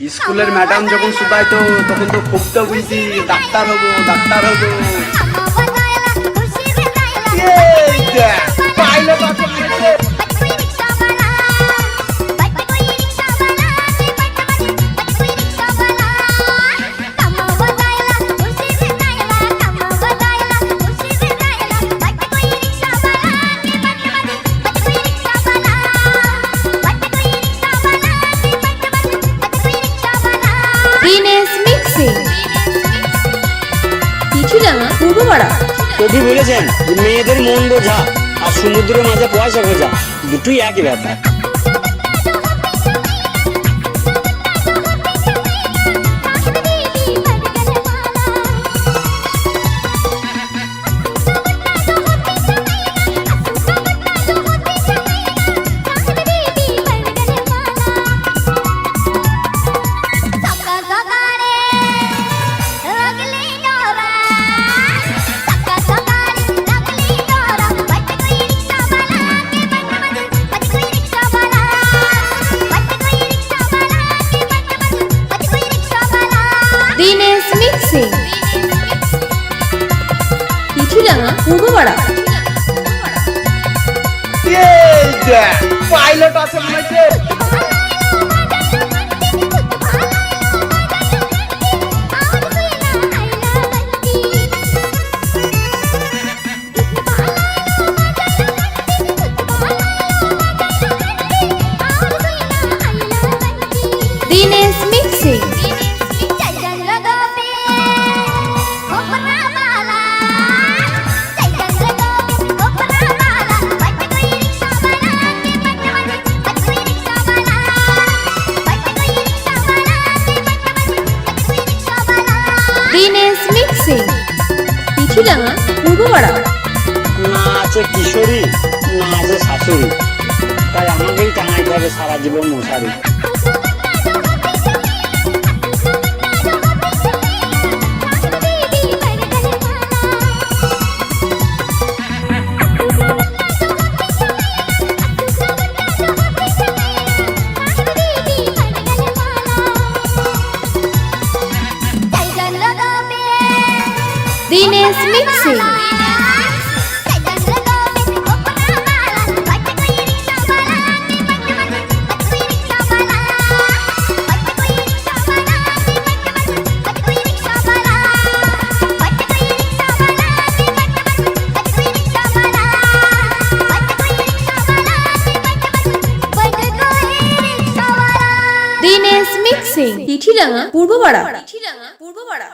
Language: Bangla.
স্কুলের ম্যাডাম যখন শুধাইতো তখন তো খুব তো বুঝছি ডাক্তার হব ডাক্তার হব। পিছুডাঙ্গা পূর্বপাড়া কবি বলেছেন মেয়েদের মন বোঝা আর সমুদ্রের মাঝে পয়সা খোঁজা দুটোই একই ব্যাপার। পিছুডাঙ্গা পূর্বপাড়া এই দেখ, পাইলট আছে বলেছে। দিনেশ মিক্সিং পিছুডাঙ্গা পূর্বপাড়া না আছে কিশোরী না আছে শাশুড়ি। তাই আমাকেই টাঙাইতে হবে সারা জীবন মশারি। Dinesh mixing Dinesh mixing Pithidanga Purbapara. Purbapara.